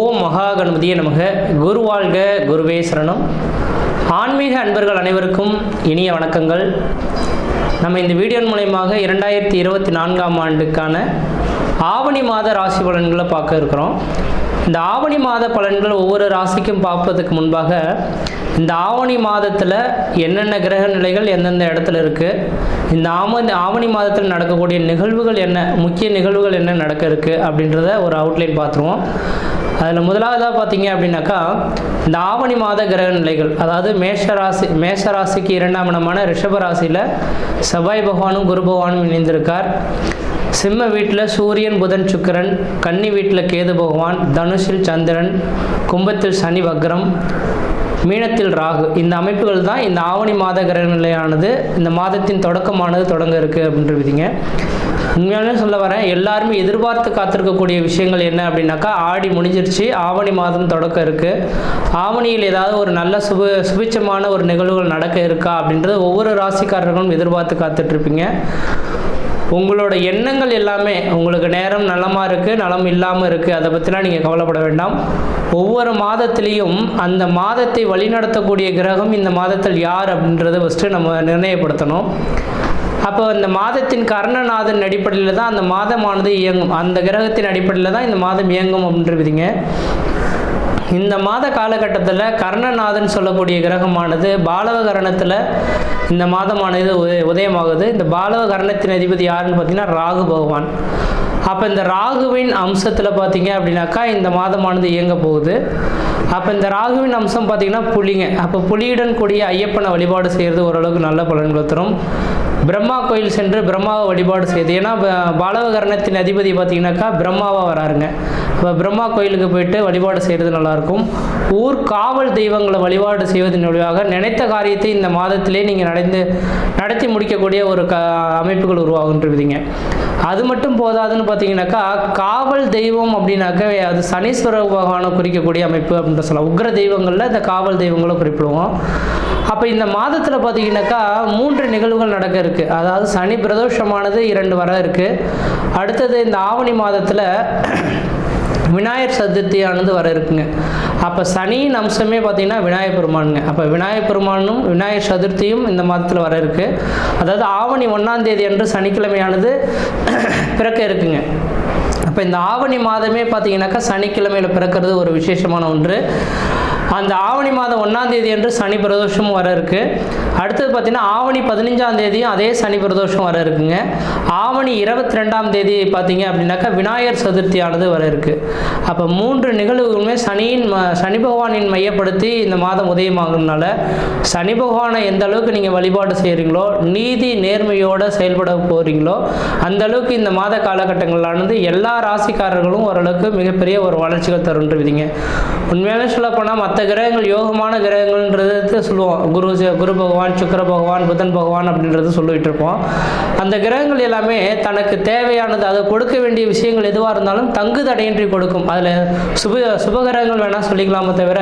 ஓம் மகா கணபதியே நமக. குரு வாழ்க குருவே சரணம். ஆன்மீக அன்பர்கள் அனைவருக்கும் இனிய வணக்கங்கள். நம்ம இந்த வீடியோ மூலயமாக இரண்டாயிரத்தி இருபத்தி நான்காம் ஆண்டுக்கான ஆவணி மாத ராசி பலன்களை பார்க்க இருக்கிறோம். இந்த ஆவணி மாத பலன்கள் ஒவ்வொரு ராசிக்கும் பார்ப்பதுக்கு முன்பாக இந்த ஆவணி மாதத்தில் என்னென்ன கிரக நிலைகள் எந்தெந்த இடத்துல இருக்குது இந்த ஆம ஆவணி மாதத்தில் நடக்கக்கூடிய நிகழ்வுகள் என்ன முக்கிய நிகழ்வுகள் என்ன நடக்க இருக்குது அப்படின்றத ஒரு அவுட்லைன் பார்த்துருவோம். அதில் முதலாவதாக பார்த்தீங்க அப்படின்னாக்கா இந்த ஆவணி மாத கிரக நிலைகள் அதாவது மேஷ ராசி மேஷ ராசிக்கு இரண்டாம் இடமான ரிஷப ராசியில் செவ்வாய் பகவானும் குரு பகவானும் இணைந்திருக்கார். சிம்ம வீட்டில் சூரியன் புதன் சுக்கிரன் கன்னி வீட்டில் கேது பகவான் தனுஷில் சந்திரன் கும்பத்தில் சனி வக்ரம் மீனத்தில் ராகு. இந்த அமைப்புகள் தான் இந்த ஆவணி மாத கிரக நிலையானது. இந்த மாதத்தின் தொடக்கமானது தொடங்க இருக்குது அப்படின்ற விதிங்க. உண்மையாலுமே சொல்ல வரேன் எல்லாருமே எதிர்பார்த்து காத்திருக்கக்கூடிய விஷயங்கள் என்ன அப்படின்னாக்கா ஆடி முடிஞ்சிருச்சு ஆவணி மாதம் தொடக்கம் இருக்குது ஆவணியில் ஏதாவது ஒரு நல்ல சுப சுபிச்சமான ஒரு நிகழ்வுகள் நடக்க இருக்கா அப்படின்றது ஒவ்வொரு ராசிக்காரர்களும் எதிர்பார்த்து காத்துட்ருப்பீங்க உங்களோட எண்ணங்கள் எல்லாமே உங்களுக்கு நேரம் நலமாக இருக்குது நலம் இல்லாமல் இருக்குது அதை பற்றிலாம் நீங்கள் கவலைப்பட வேண்டாம். ஒவ்வொரு மாதத்திலையும் அந்த மாதத்தை வழிநடத்தக்கூடிய கிரகம் இந்த மாதத்தில் யார் அப்படின்றத ஃபஸ்ட்டு நம்ம நிர்ணயப்படுத்தணும். அப்போ இந்த மாதத்தின் கர்ணநாதன் அடிப்படையில் தான் அந்த மாதமானது இயங்கும். அந்த கிரகத்தின் அடிப்படையில் தான் இந்த மாதம் இயங்கும் அப்படின்றதுங்க இந்த மாத காலகட்டத்தில் கர்ணநாதன் சொல்லக்கூடிய கிரகமானது பாலவ கரணத்தில் இந்த மாதமானது உதய உதயமாகுது. இந்த பாலவ கரணத்தின் அதிபதி யாருன்னு பார்த்தீங்கன்னா ராகு பகவான். அப்போ இந்த ராகுவின் அம்சத்தில் பார்த்தீங்க அப்படின்னாக்கா இந்த மாதமானது இயங்க போகுது. அப்போ இந்த ராகுவின் அம்சம் பார்த்தீங்கன்னா புலிங்க. அப்போ புலியுடன் கூடிய ஐயப்பனை வழிபாடு செய்கிறது ஓரளவுக்கு நல்ல பலன்களை தரும். பிரம்மா கோயில் சென்று பிரம்மாவை வழிபாடு செய்யுது ஏன்னா பாலவகரணத்தின் அதிபதி பார்த்தீங்கன்னாக்கா பிரம்மாவாக வராருங்க. இப்போ பிரம்மா கோயிலுக்கு போயிட்டு வழிபாடு செய்கிறது நல்லாயிருக்கும். ஊர் காவல் தெய்வங்களை வழிபாடு செய்வதன் வழியாக நினைத்த காரியத்தை இந்த மாதத்திலே நீங்கள் நடந்து நடத்தி முடிக்கக்கூடிய ஒரு க அமைப்புகள் உருவாகுன்றதுங்க அது மட்டும் போதாதுன்னு பார்த்தீங்கன்னாக்கா காவல் தெய்வம் அப்படின்னாக்க அது சனீஸ்வர பகவானை குறிக்கக்கூடிய அமைப்பு அப்படின்னு சொல்லலாம். உக்ர தெய்வங்களில் இந்த காவல் தெய்வங்களை குறிப்பிடுவோம். அப்போ இந்த மாதத்தில் பார்த்தீங்கன்னாக்கா மூன்று நிகழ்வுகள் நடக்க இருக்குது அதாவது சனி பிரதோஷமானது இரண்டு வர இருக்குது அடுத்தது இந்த ஆவணி மாதத்தில் விநாயகர் சதுர்த்தியானது வர இருக்குங்க. அப்போ சனியின் அம்சமே பார்த்தீங்கன்னா விநாயகர் பெருமானுங்க. அப்போ விநாயகர் பெருமானும் விநாயகர் சதுர்த்தியும் இந்த மாதத்தில் வர இருக்கு. அதாவது ஆவணி ஒன்றாம் தேதி அன்று சனிக்கிழமையானது பிறக்க இருக்குங்க. அப்போ இந்த ஆவணி மாதமே பார்த்தீங்கன்னாக்கா சனிக்கிழமையில் பிறக்கிறது ஒரு விசேஷமான ஒன்று. அந்த ஆவணி மாதம் ஒன்றாம் தேதி சனி பிரதோஷம் வர இருக்கு. அடுத்தது பார்த்தீங்கன்னா ஆவணி பதினஞ்சாம் தேதியும் அதே சனி பிரதோஷம் வர இருக்குங்க. ஆவணி இருபத்தி ரெண்டாம் தேதி பார்த்தீங்க அப்படின்னாக்கா விநாயகர் சதுர்த்தியானது வர இருக்கு. அப்போ மூன்று நிகழ்வுகளுமே சனியின் ம- சனி பகவானின் மையப்படுத்தி இந்த மாதம் உதயமாகறதுனால சனி பகவானை எந்த அளவுக்கு நீங்கள் வழிபாடு செய்கிறீங்களோ நீதி நேர்மையோடு செயல்பட போகிறீங்களோ அந்த அளவுக்கு இந்த மாத காலகட்டங்களானது எல்லா ராசிக்காரர்களும் ஓரளவுக்கு மிகப்பெரிய ஒரு வளர்ச்சிகள் தருன்றுவிதிங்க உண்மையிலே சொல்லப்போனால் மற்ற கிரகங்கள் யோகமான கிரகங்கள்ன்றது சொல்லுவோம். குரு குரு பகவான் சுக்கர பகவான் புதன் பகவான் அப்படின்றது சொல்லிட்டு இருப்போம். அந்த கிரகங்கள் எல்லாமே தனக்கு தேவையானது அதை கொடுக்க வேண்டிய விஷயங்கள் எதுவாக இருந்தாலும் தங்கு தடையின்றி கொடுக்கும். அதில் சுப சுபகிரகங்கள் வேணால் சொல்லிக்கலாமே தவிர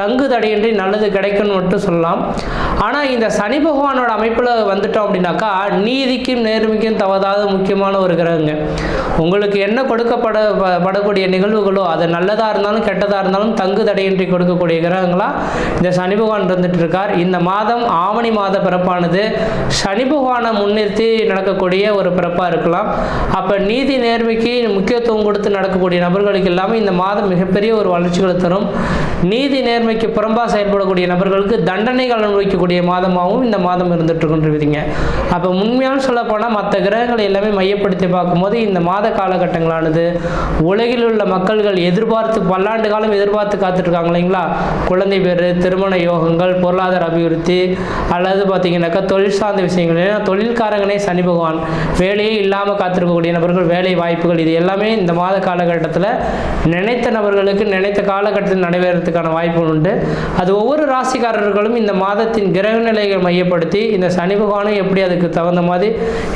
தங்கு தடையின்றி நல்லது கிடைக்கும்னு மட்டும் சொல்லலாம். ஆனால் இந்த சனி பகவானோட அமைப்பில் வந்துட்டோம் அப்படின்னாக்கா நீதிக்கும் நேர்மைக்கும் தவறாத முக்கியமான ஒரு கிரகங்க. உங்களுக்கு என்ன கொடுக்கப்பட படக்கூடிய நிகழ்வுகளோ அது நல்லதாக இருந்தாலும் கெட்டதாக இருந்தாலும் தங்கு தடையின்றி இருக்கக்கூடிய கிரகங்களா இந்த சனி பகவான் இருந்துட்டு இருக்கார் இந்த மாதம் ஆவணி மாத பிறப்பானது. சனி பகவானை முன்னிறுத்தி நடக்கக்கூடிய ஒரு பிறப்பாக இருக்கலாம். அப்போ நீதி நேர்மைக்கு முக்கியத்துவம் கொடுத்து நடக்கக்கூடிய நபர்களுக்கு எல்லாமே இந்த மாதம் மிகப்பெரிய ஒரு வளர்ச்சிகளை தரும். நீதி நேர்மைக்கு புறம்பாக செயல்படக்கூடிய நபர்களுக்கு தண்டனைகள் அனுபவிக்கக்கூடிய மாதமாகவும் இந்த மாதம் இருந்துட்டு இருக்கின்றீங்க அப்போ உண்மையான சொல்ல போனால் மற்ற கிரகங்களை எல்லாமே மையப்படுத்தி பார்க்கும்போது இந்த மாத காலகட்டங்களானது உலகில் உள்ள மக்கள்கள் எதிர்பார்த்து பல்லாண்டு காலம் எதிர்பார்த்து காத்துட்டு இருக்காங்க இல்லைங்களா? குழந்தை பேர் திருமண யோகங்கள் பொருளாதார அபிவிருத்தி அல்லது பார்த்தீங்கன்னாக்கா தொழில் சார்ந்த விஷயங்கள். ஏன்னா தொழில்காரங்களே சனி பகவான். வேலையே இல்லாமல் காத்திருக்கக்கூடிய நபர்கள் வேலை வாய்ப்புகள் இது எல்லாமே இந்த மாத காலகட்டத்தில் நினைத்த நபர்களுக்கு நினைத்த காலகட்டத்தில் நடைபெறத்துக்கான வாய்ப்புகள் உண்டு. அது ஒவ்வொரு ராசிக்காரர்களும் இந்த மாதத்தின் கிரக நிலைகள் மையப்படுத்தி இந்த சனி பகவானும் எப்படி அதுக்கு தகுந்த மாதிரி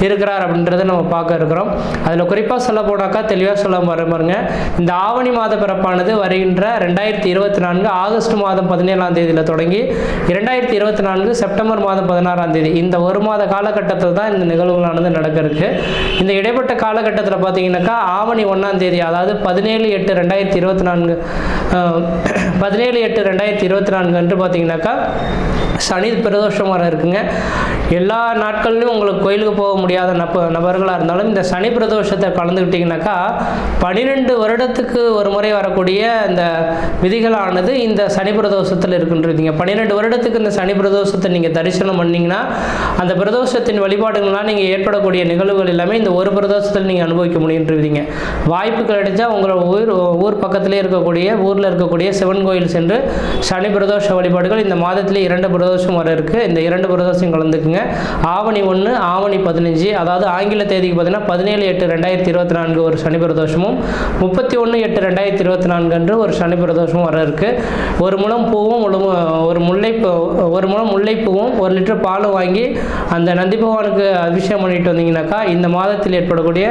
இருக்கிறார் அப்படின்றத நம்ம பார்க்க இருக்கிறோம். அதில் குறிப்பாக சொல்ல போனாக்கா தெளிவாக சொல்ல வர பாருங்க இந்த ஆவணி மாத பிறப்பானது வருகின்ற ரெண்டாயிரத்தி இருபத்தி நான்கு ஆகஸ்ட் மாதம் பதினேழாம் தேதியில் தொடங்கி இரண்டாயிரத்தி இருபத்தி நான்கு செப்டம்பர் மாதம் பதினாறாம் தேதி. இந்த ஒரு மாத காலகட்டத்தில் தான் இந்த நிகழ்வுகளானது நடக்கிறதுக்கு இந்த இடைப்பட்ட காலகட்டத்தில் பார்த்தீங்கன்னாக்கா ஆவணி ஒன்றாம் தேதி அதாவது பதினேழு எட்டு ரெண்டாயிரத்தி இருபத்தி நான்கு பதினேழு எட்டு ரெண்டாயிரத்தி இருபத்தி நான்கு அன்று பார்த்தீங்கன்னாக்கா சனி பிரதோஷம் வர இருக்குங்க. எல்லா நாட்கள்லையும் உங்களுக்கு கோயிலுக்கு போக முடியாத நப நபர்களாக இருந்தாலும் இந்த சனி பிரதோஷத்தை கலந்துக்கிட்டிங்கனாக்கா பன்னிரெண்டு வருடத்துக்கு ஒரு முறை வரக்கூடிய இந்த விதிகளானது இந்த சனி பிரதோஷத்தில் இருக்குன்றீங்க. பன்னிரெண்டு வருடத்துக்கு இந்த சனி பிரதோஷத்தை நீங்கள் தரிசனம் பண்ணிங்கன்னா அந்த பிரதோஷத்தின் வழிபாடுகள்லாம் நீங்கள் ஏற்படக்கூடிய நிகழ்வுகள் எல்லாமே இந்த ஒரு பிரதோஷத்தில் நீங்கள் அனுபவிக்க முடியுன்றீங்க. வாய்ப்பு கிடைச்சா உங்களோட ஊர் ஊர் பக்கத்திலே இருக்கக்கூடிய ஊர் ஊரில் இருக்கக்கூடிய சிவன் கோயில் சென்று சனி பிரதோஷ வழிபாடுகள் இந்த மாதத்திலே இரண்டு பிரதோஷம் வர இருக்குது இந்த இரண்டு பிரதோஷம் கலந்துக்குங்க. ஆவணி ஒன்று ஆவணி பதினஞ்சு அதாவது ஆங்கில தேதிக்கு பார்த்தீங்கன்னா பதினேழு எட்டு ரெண்டாயிரத்தி இருபத்தி நான்கு ஒரு சனி பிரதோஷமும் முப்பத்தி ஒன்று எட்டு ரெண்டாயிரத்தி இருபத்தி நான்கு அன்று ஒரு சனி பிரதோஷமும் வர இருக்குது ஒரு முழம் பூவும் ஒரு ஒரு முல்லை ஒரு முழம் முல்லைப்பூவும் ஒரு லிட்டர் பாலும் வாங்கி அந்த நந்தி பகவானுக்கு அபிஷேகம் பண்ணிட்டு வந்தீங்கன்னாக்கா இந்த மாதத்தில் ஏற்படக்கூடிய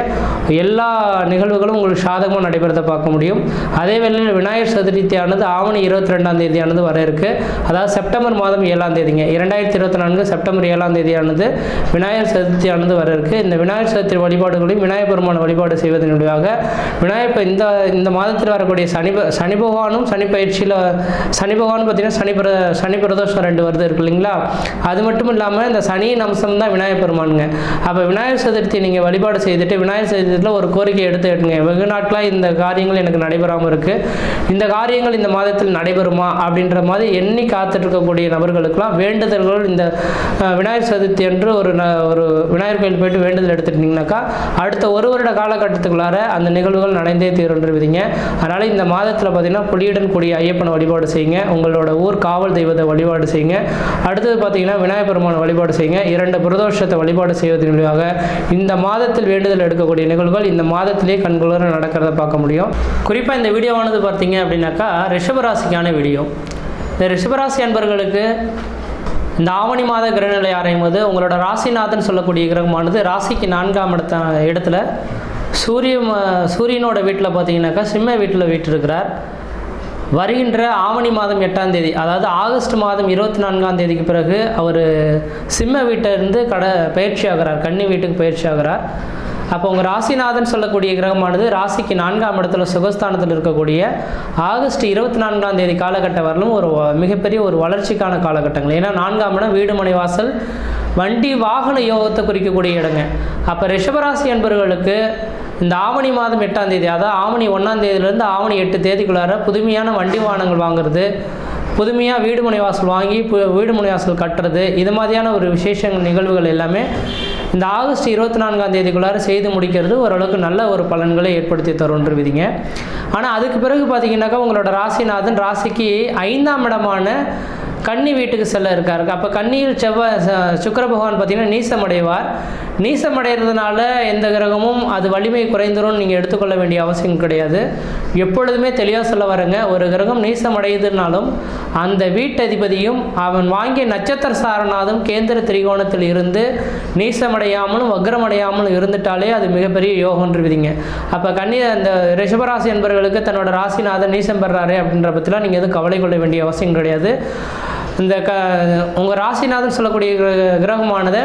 எல்லா நிகழ்வுகளும் உங்களுக்கு சாதகமாக நடைபெறதை பார்க்க முடியும். அதே வேளையில் விநாயகர் சதுர்த்தியானது ஆவணி இருபத்தி ரெண்டாம் தேதியானது வர இருக்கு. அதாவது செப்டம்பர் மாதம் ஏழாம் தேதிங்க. இரண்டாயிரத்தி இருபத்தி நான்கு செப்டம்பர் ஏழாம் தேதியானது விநாயகர் சதுர்த்தியானது வர இருக்கு. இந்த விநாயகர் சதுர்த்தி வழிபாடுகளையும் விநாயகர் பெருமான வழிபாடு செய்வதன் மூலியமாக விநாயகர் இந்த இந்த மாதத்தில் வரக்கூடிய சனி சனி பகவானும் சனி பயிற்சியில் சனி பகவான் பார்த்தீங்கன்னா சனி பிர சனி பிரதோஷம் ரெண்டு வருது இருக்கு இல்லைங்களா? அது மட்டும் இல்லாமல் இந்த சனியின் அம்சம் தான் விநாயகர் பெருமானுங்க. அப்போ விநாயகர் சதுர்த்தி நீங்கள் வழிபாடு செய்துட்டு விநாயகர் சதுர்த்தியில் ஒரு கோரிக்கை எடுத்து எடுங்க வெகு நாட்களாக இந்த காரியங்கள் எனக்கு நடைபெறாமல் இருக்குது இந்த காரியங்கள் இந்த மாதத்தில் நடைபெறுமா அப்படின்ற மாதிரி எண்ணி காத்துட்டு இருக்கக்கூடிய நபர்களுக்கெல்லாம் வேண்டுதல்கள் இந்த விநாயகர் சதுர்த்தி என்று ஒரு ந- ஒரு விநாயகர் கோயில் போயிட்டு வேண்டுதல் எடுத்துட்டீங்கன்னாக்கா அடுத்த ஒரு வருட காலகட்டத்துக்குள்ளார அந்த நிகழ்வுகள் நடந்தே தீருன்றவிதிங்க அதனால் இந்த மாதத்தில் பார்த்தீங்கன்னா புலியுடன் கூடிய ஐயப்பனை வழிபாடு செய்யுங்க. உங்களோட ஊர் காவல் தெய்வத்தை வழிபாடு செய்யுங்க. அடுத்தது பார்த்தீங்கன்னா விநாயகர் பெருமானை வழிபாடு செய்யுங்க. இரண்டு பிரதோஷத்தை வழிபாடு செய்வதன் மூலியமாக இந்த மாதத்தில் வேண்டுதல் எடுக்கக்கூடிய நிகழ்வுகள் இந்த மாதத்திலே கண்குளர நடக்கிறத பார்க்க முடியும். குறிப்பாக இந்த வீடியோவானது பார்த்தீங்க அப்படின்னு அப்படின்னாக்கா ரிஷபராசிக்கான வீடியோ இந்த ரிஷபராசி அன்பர்களுக்கு இந்த ஆவணி மாத கிரகநிலை ஆராயும் போது உங்களோட ராசிநாதன் சொல்லக்கூடிய கிரகமானது ராசிக்கு நான்காம் இடத்த இடத்துல சூரிய சூரியனோட வீட்டில் பார்த்தீங்கன்னாக்கா சிம்ம வீட்டில் வீட்டிருக்கிறார். வருகின்ற ஆவணி மாதம் எட்டாம் தேதி அதாவது ஆகஸ்ட் மாதம் இருபத்தி நான்காம் தேதிக்கு பிறகு அவர் சிம்ம வீட்டிலிருந்து கட பயிற்சி ஆகிறார் கன்னி வீட்டுக்கு பயிற்சி ஆகிறார். அப்போ உங்கள் ராசிநாதன் சொல்லக்கூடிய கிரகமானது ராசிக்கு நான்காம் இடத்துல சுகஸ்தானத்தில் இருக்கக்கூடிய ஆகஸ்ட் இருபத்தி நான்காம் தேதி காலகட்டம் வரலும் ஒரு மிகப்பெரிய ஒரு வளர்ச்சிக்கான காலகட்டங்கள். ஏன்னா நான்காம் இடம் வீடு மனை வாசல் வண்டி வாகன யோகத்தை குறிக்கக்கூடிய இடங்க. அப்போ ரிஷபராசி என்பவர்களுக்கு இந்த ஆவணி மாதம் எட்டாம் தேதி அதாவது ஆவணி ஒன்றாம் தேதியிலேருந்து ஆவணி எட்டு தேதிக்குள்ளார புதுமையான வண்டி வாகனங்கள் வாங்குறது புதுமையாக வீடுமனை வாசல் வாங்கி பு- வாசல் கட்டுறது இது மாதிரியான ஒரு விசேஷ நிகழ்வுகள் எல்லாமே இந்த ஆகஸ்ட் இருபத்தி நான்காம் தேதிக்குள்ளார செய்து முடிக்கிறது ஓரளவுக்கு நல்ல ஒரு பலன்களை ஏற்படுத்தி தரும்ன்ற விதிங்க. ஆனால் அதுக்கு பிறகு பார்த்தீங்கன்னாக்கா உங்களோட ராசிநாதன் ராசிக்கு ஐந்தாம் இடமான கன்னி வீட்டுக்கு செல்ல இருக்காரு. அப்போ கன்னியில் செவ்வாய் சுக்கர பகவான் பார்த்தீங்கன்னா நீசமடைவார். நீசமடைகிறதுனால எந்த கிரகமும் அது வலிமை குறைந்துரும். நீங்கள் எடுத்துக்கொள்ள வேண்டிய அவசியம் கிடையாது. எப்பொழுதுமே தெளிவாக சொல்ல வரேங்க. ஒரு கிரகம் நீசமடையுதுனாலும் அந்த வீட்டதிபதியும் அவன் வாங்கிய நட்சத்திர சாரநாதம் கேந்திர திரிகோணத்தில் இருந்து நீசமடையாமலும் வக்ரமடையாமலும் இருந்துட்டாலே அது மிகப்பெரிய யோகம்ன்ற விதிங்க. அப்போ கன்னி அந்த ரிஷபராசி என்பவர்களுக்கு தன்னோட ராசிநாதன் நீசம் பெறாரு அப்படின்ற பற்றிலாம் நீங்கள் எதுவும் கவலை கொள்ள வேண்டிய அவசியம் கிடையாது. இந்த க உங்கள் ராசிநாதன் சொல்லக்கூடிய கிரகமானதை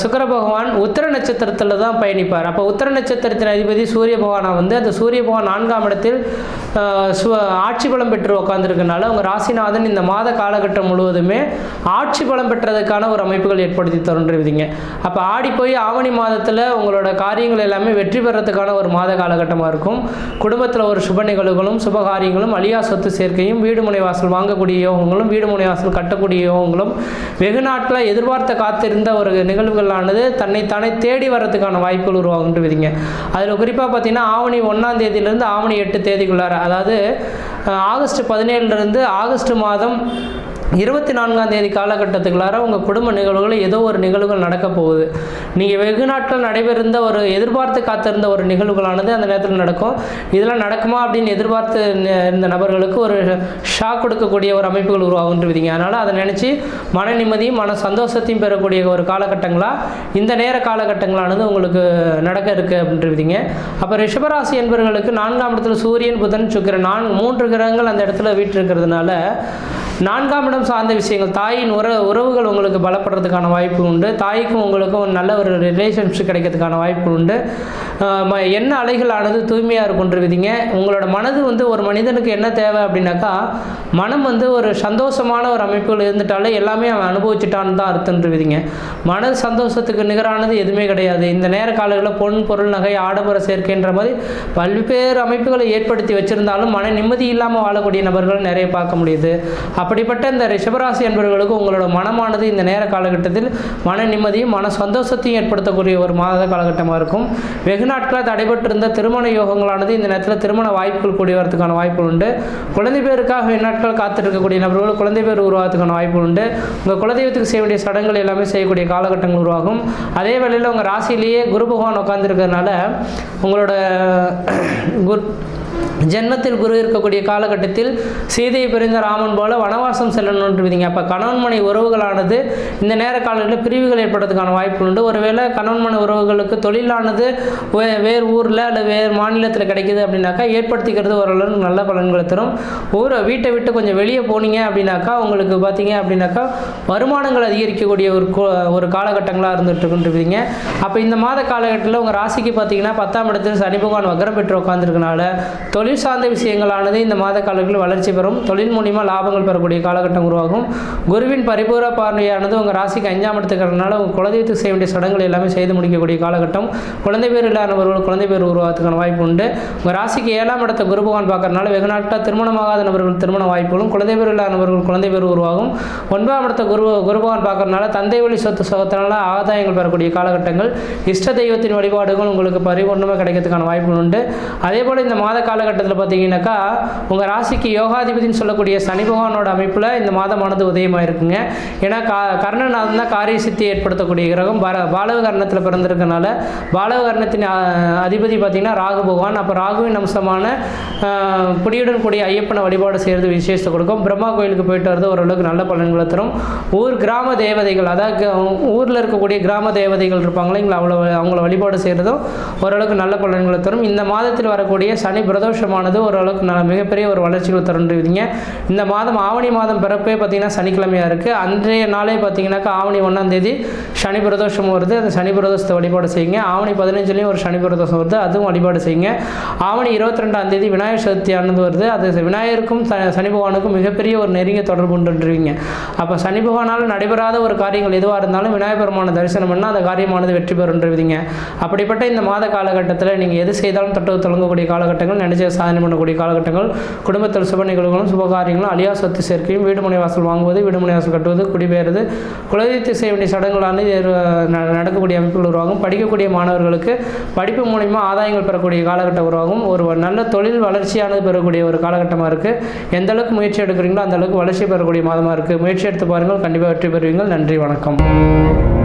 சுக்கர பகவான் உத்தர நட்சத்திரத்தில் தான் பயணிப்பார். அப்போ உத்தர நட்சத்திரத்தின் அதிபதி சூரிய பகவானா வந்து அந்த சூரிய பகவான் நான்காம் இடத்தில் சு ஆட்சி பலம் பெற்று உட்காந்துருக்கனால உங்கள் ராசிநாதன் இந்த மாத காலகட்டம் முழுவதுமே ஆட்சி பலம் பெற்றதுக்கான ஒரு அமைப்புகள் ஏற்படுத்தி தருன்றவிதிங்க அப்போ ஆடி போய் ஆவணி மாதத்தில் உங்களோட காரியங்கள் எல்லாமே வெற்றி பெறத்துக்கான ஒரு மாத காலகட்டமாக இருக்கும். குடும்பத்தில் ஒரு சுப நிகழ்வுகளும் சுப காரியங்களும் அழியா சொத்து சேர்க்கையும் வீடு முனை வாசல் வாங்கக்கூடிய யோகங்களும் வீடு முனை வாசல் கட்டக்கூடிய யோகங்களும் வெகு நாட்களை எதிர்பார்த்த காத்திருந்த ஒரு நிகழ்வு நிகழ்வுகளானது தன்னைத்தானே தேடி வர்றதுக்கான வாய்ப்புகள் உருவாகுன்ட்டு விதிங்க அதில் குறிப்பாக பார்த்தீங்கன்னா ஆவணி ஒன்றாம் தேதியிலேருந்து ஆவணி எட்டு தேதிக்குள்ளார அதாவது ஆகஸ்ட் பதினேழுலேருந்து ஆகஸ்ட் மாதம் இருபத்தி நான்காம் தேதி காலகட்டத்துக்குள்ளார உங்கள் குடும்ப நிகழ்வுகள் ஏதோ ஒரு நிகழ்வுகள் நடக்க போகுது. நீங்கள் வெகு நாட்கள் நடைபெறுந்த ஒரு எதிர்பார்த்து காத்திருந்த ஒரு நிகழ்வுகளானது அந்த நேரத்தில் நடக்கும். இதெல்லாம் நடக்குமா அப்படின்னு எதிர்பார்த்து ந- இருந்த நபர்களுக்கு ஒரு ஷாக் கொடுக்கக்கூடிய ஒரு அமைப்புகள் உருவாகுன்றீங்க அதனால் அதை நினச்சி மன நிம்மதியும் மன சந்தோஷத்தையும் பெறக்கூடிய ஒரு காலகட்டங்களாக இந்த நேர காலகட்டங்களானது உங்களுக்கு நடக்க இருக்கு அப்படின்றீங்க அப்போ ரிஷபராசி என்பவர்களுக்கு நான்காம் இடத்துல சூரியன் புதன் சுக்கிரன் நான் மூன்று கிரகங்கள் அந்த இடத்துல வீற்றிருக்கிறதுனால நான்காம் இடம் சார்ந்த விஷயங்கள். தாயின் உற உறவுகள் உங்களுக்கு பலப்படுறதுக்கான வாய்ப்பு உண்டு. தாய்க்கும் உங்களுக்கும் ஒரு நல்ல ஒரு ரிலேஷன்ஷிப் கிடைக்கிறதுக்கான வாய்ப்பு உண்டு. என்ன ம- அலைகளானது தூய்மையாக இருக்குன்றவிதிங்க உங்களோட மனது வந்து ஒரு மனிதனுக்கு என்ன தேவை அப்படின்னாக்கா மனம் வந்து ஒரு சந்தோஷமான ஒரு அமைப்புகள் இருந்துட்டாலே எல்லாமே அவன் அனுபவிச்சுட்டான்னு தான் அர்த்தம்ன்றவிதிங்க மன சந்தோஷத்துக்கு நிகரானது எதுவுமே கிடையாது. இந்த நேர காலங்களில் பொன் பொருள் நகை ஆடம்பர சேர்க்கைன்ற மாதிரி பல்வேறு அமைப்புகளை ஏற்படுத்தி வச்சுருந்தாலும் மன நிம்மதி இல்லாமல் வாழக்கூடிய நபர்கள் நிறைய பார்க்க முடியுது. அப்படிப்பட்ட இந்த ரிஷபராசி என்பவர்களுக்கு உங்களோட மனமானது இந்த நேர காலகட்டத்தில் மன நிம்மதியும் மன சந்தோஷத்தையும் ஏற்படுத்தக்கூடிய ஒரு மாத காலகட்டமாக இருக்கும். வெகு நாட்களாக தடைபட்டிருந்த திருமண யோகங்களானது இந்த நேரத்தில் திருமண வாய்ப்புகள் கூடி வரதுக்கான வாய்ப்புகள் உண்டு. குழந்தை பேருக்காக வெகு நாட்கள் காத்திருக்கக்கூடிய நபர்கள் குழந்தை பேர் உருவாகிறதுக்கான வாய்ப்புகள் உண்டு. உங்கள் குலதெய்வத்துக்கு செய்ய வேண்டிய சடங்குகள் எல்லாமே செய்யக்கூடிய காலகட்டங்கள் உருவாகும். அதே வேளையில் உங்கள் ராசியிலேயே குரு பகவான் உட்காந்துருக்கிறதுனால உங்களோட குரு ஜென்மத்தில் குரு இருக்கக்கூடிய காலகட்டத்தில் சீதையை பிரிந்த ராமன் போல வனவாசம் செல்லணுன்றீங்க அப்போ கணவன்மனை உறவுகளானது இந்த நேர காலங்களில் பிரிவுகள் ஏற்படுறதுக்கான வாய்ப்புகள் உண்டு. ஒருவேளை கணவன் மனை உறவுகளுக்கு தொழிலானது வே- வேறு ஊரில் அல்லது வேறு மாநிலத்தில் கிடைக்குது அப்படின்னாக்கா ஏற்படுத்திக்கிறது ஓரளவுக்கு நல்ல பலன்களை தரும். ஊரை வீட்டை விட்டு கொஞ்சம் வெளியே போனீங்க அப்படின்னாக்கா உங்களுக்கு பார்த்தீங்க அப்படின்னாக்கா வருமானங்கள் அதிகரிக்கக்கூடிய ஒரு கோ- ஒரு காலகட்டங்களாக இருந்துட்டு அப்போ இந்த மாத காலகட்டத்தில் உங்கள் ராசிக்கு பார்த்தீங்கன்னா பத்தாம் இடத்தில் சனி பகவான் வக்ரம் பெற்று உட்காந்துருக்கனால தொழில் சார்ந்த விஷயங்களானது இந்த மாத காலங்களில் வளர்ச்சி பெறும். தொழில் மூலியமாக லாபங்கள் பெறக்கூடிய காலகட்டம் உருவாகும். குருவின் பரிபூர பார்வையானது உங்கள் ராசிக்கு அஞ்சாம் இடத்துக்கிறதுனால உங்கள் குலதெய்வத்துக்கு செய்ய வேண்டிய சடங்குகள் எல்லாமே செய்து முடிக்கக்கூடிய காலகட்டம். குழந்தை பேர் இல்லாதவர்கள் குழந்தை பேர் உருவாகிறதுக்கான வாய்ப்பு உண்டு. உங்கள் ராசிக்கு ஏழாம் இடத்த குரு பகவான் பார்க்கறதுனால வெகு நாட்களாக திருமணமாகாத நபர்கள் திருமண வாய்ப்புகளும் குழந்தை பேர் இல்லாதவர்கள் குழந்தை பேர் உருவாகும். ஒன்பதாம் இடத்த குரு குரு பகவான் பார்க்கறதுனால தந்தை வழி சொத்து சுகத்தினால ஆதாயங்கள் பெறக்கூடிய காலகட்டங்கள். இஷ்ட தெய்வத்தின் வழிபாடுகள் உங்களுக்கு பரிபூர்ணமாக கிடைக்கிறதுக்கான வாய்ப்புகள் உண்டு. அதே போல் இந்த மாத கால காலகட்டத்தில் பார்த்தீங்கன்னாக்கா உங்கள் ராசிக்கு யோகாதிபதினு சொல்லக்கூடிய சனி பகவானோட அமைப்பில் இந்த மாதமானது உதயமாக இருக்குங்க ஏன்னா கா கர்ணநாதன் தான் காரிய சித்தி ஏற்படுத்தக்கூடிய கிரகம். பால பாலவகர்ணத்தில் பிறந்திருக்கனால பாலவகர்ணத்தின் அதிபதி பார்த்தீங்கன்னா ராகு பகவான். அப்போ ராகுவின் அம்சமான புடியுடன் கூடிய ஐயப்பனை வழிபாடு செய்கிறது விசேஷத்தை கொடுக்கும். பிரம்மா கோயிலுக்கு போயிட்டு வரது ஓரளவுக்கு நல்ல பலன்களை தரும். ஊர் கிராம தேவதைகள் அதாவது ஊரில் இருக்கக்கூடிய கிராம தேவதைகள் இருப்பாங்களே எங்களை அவ்வளோ அவங்கள வழிபாடு செய்கிறதும் ஓரளவுக்கு நல்ல பலன்களை தரும். இந்த மாதத்தில் வரக்கூடிய சனி சந்தோஷமானது. ஓரளவுக்கு நல்ல மிகப்பெரிய ஒரு வளர்ச்சிகள் தருன்றீங்க இந்த மாதம் ஆவணி மாதம் பிறப்பே பார்த்தீங்கன்னா சனிக்கிழமையாக இருக்குது அன்றைய நாளே பார்த்தீங்கன்னாக்கா ஆவணி ஒன்றாம் தேதி சனி பிரதோஷம் வருது. அந்த சனி பிரதோஷத்தை வழிபாடு செய்யுங்க. ஆவணி பதினஞ்சுலேயும் ஒரு சனி பிரதோஷம் வருது. அதுவும் வழிபாடு செய்யுங்க. ஆவணி இருபத்தி ரெண்டாம் தேதி விநாயகர் சதுர்த்தி ஆனது வருது. அது விநாயகருக்கும் சனி பகவானுக்கும் மிகப்பெரிய ஒரு நெருங்கிய தொடர்பு உண்டுன்றீங்க. அப்போ சனி பகவானால் நடைபெறாத ஒரு காரியங்கள் எதுவாக இருந்தாலும் விநாயகர் பெருமான தரிசனம் பண்ணால் அந்த காரியமானது வெற்றி பெறுன்றீங்க அப்படிப்பட்ட இந்த மாத காலகட்டத்தில் நீங்கள் எது செய்தாலும் தொட்டு தொடங்கக்கூடிய காலகட்டங்கள் நினைச்சு சாதனை பண்ணக்கூடிய காலகட்டங்கள் குடும்பத்தில் சுப நிகழ்வுகளும் சுபகாரியங்களும் அழியா சொத்து சேர்க்கையும் வீடுமனை வாசல் வாங்குவது வீடு வாசல் கட்டுவது குடிபெயர்வது குலதெய்வத்தை செய்ய வேண்டிய சடங்குகளானது ந- நடக்கக்கூடிய அமைப்புகள் உருவாகும். படிக்கக்கூடிய மாணவர்களுக்கு படிப்பு மூலிமா ஆதாயங்கள் பெறக்கூடிய காலகட்டம் உருவாகும். ஒரு நல்ல தொழில் வளர்ச்சியானது பெறக்கூடிய ஒரு காலகட்டமாக இருக்குது எந்த அளவுக்கு முயற்சி எடுக்கிறீங்களோ அந்த அளவுக்கு வளர்ச்சி பெறக்கூடிய மாதமாக இருக்குது முயற்சி எடுத்து பாருங்கள். கண்டிப்பாக வெற்றி பெறுவீங்கள். நன்றி வணக்கம்.